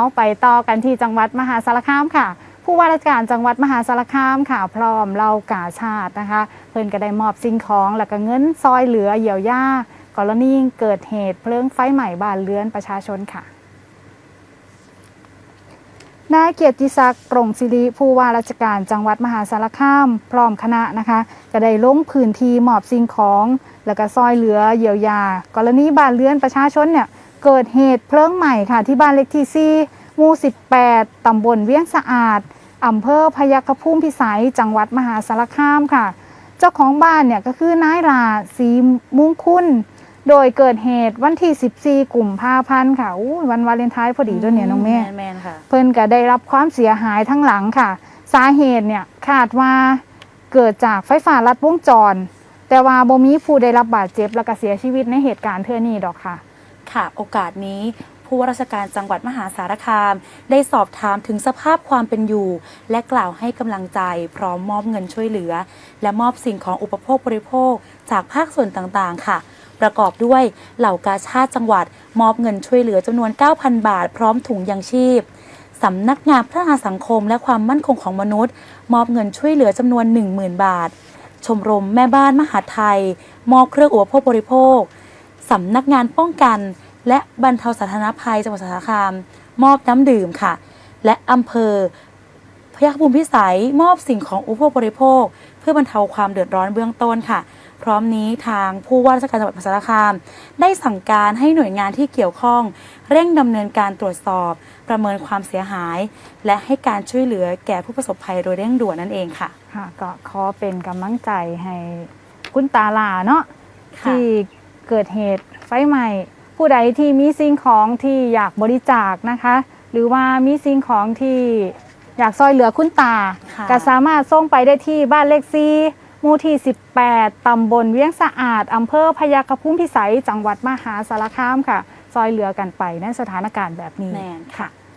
เอาไปต่อกันที่จังหวัดมหาสารคามค่ะ ผู้ว่าราชการจังหวัดมหาสารคามค่ะ พร้อมเรากาชาตินะคะ เพิ่นก็ได้มอบสิ่งของและก็เงินซอยเหลือเยียวยากรณีเกิดเหตุเพลิงไฟใหม่บ้านเรือนประชาชนค่ะนายเกียรติศักดิ์ปรงศิริผู้ว่าราชการจังหวัดมหาสารคาม พร้อมคณะนะคะก็ได้ลงพื้นที่มอบสิ่งของ แล้วก็ซอยเหลือเยียวยากรณีบ้านเรือนประชาชนเนี่ย เกิดเหตุเพลิงใหม่ค่ะที่บ้านเล็กที่ 4 หมู่ 18 ตำบลเวียงสะอาด อำเภอพยัคฆภูมิพิสัย จังหวัดมหาสารคามค่ะ เจ้าของบ้านเนี่ยก็คือนายราศรีมุงคุณ โดยเกิดเหตุวันที่ 14กุมภาพันธ์ค่ะอู้วันวาเลนไทน์พอดีด้วยเนี่ยน้องแม่ แมนๆค่ะ เพิ่นก็ได้รับความเสียหายทั้งหลังค่ะ สาเหตุเนี่ยคาดว่าเกิดจากไฟฟ้าลัดวงจร แต่ว่าบ่มีผู้ได้รับบาดเจ็บและก็เสียชีวิตในเหตุการณ์เทื่อนี้ดอกค่ะ ค่ะ โอกาสนี้ผู้ว่าราชการจังหวัดมหาสารคาม ได้สอบถามถึงสภาพความเป็นอยู่ และกล่าวให้กำลังใจ พร้อมมอบเงินช่วยเหลือ และมอบสิ่งของอุปโภคบริโภค จากภาคส่วนต่างๆ ค่ะ ประกอบด้วยเหล่ากาชาติจังหวัด มอบเงินช่วยเหลือจำนวน 9,000 บาท พร้อมถุงยังชีพสำนักงานพัฒนาสังคมและความมั่นคงของมนุษย์ มอบเงินช่วยเหลือจำนวน 10,000 บาท ชมรมแม่บ้านมหาไทย มอบเครื่องอุปโภคบริโภค สำนักงานป้องกัน และบรรเทาสาธารณภัยจังหวัดสารคาม มอบน้ำดื่มค่ะ และอำเภอพยัคฆภูมิพิสัยมอบสิ่งของอุปโภคบริโภค เพื่อบรรเทาความเดือดร้อนเบื้องต้นค่ะ พร้อมนี้ทางผู้ว่าราชการจังหวัดมหาสารคาม ได้สั่งการให้หน่วยงานที่เกี่ยวข้อง เร่งดำเนินการตรวจสอบ ประเมินความเสียหาย และให้การช่วยเหลือแก่ผู้ประสบภัยโดยเร่งด่วนนั่นเองค่ะค่ะก็ขอเป็นกำลังใจให้คุณตาลาเนาะค่ะที่ เกิดเหตุไฟไหม้ผู้ใดที่มีสิ่งของที่อยากบริจาคนะคะ หรือว่ามีสิ่งของที่อยากซอยเหลือคุณตา ค่ะ ก็สามารถส่งไปได้ที่บ้านเลขซีหมู่ที่ 18 ตำบลเวียงสะอาด อำเภอพยัคฆภูมิพิสัย จังหวัดมหาสารคามค่ะ ซอยเหลือกันไปในสถานการณ์แบบนี้ แมนค่ะ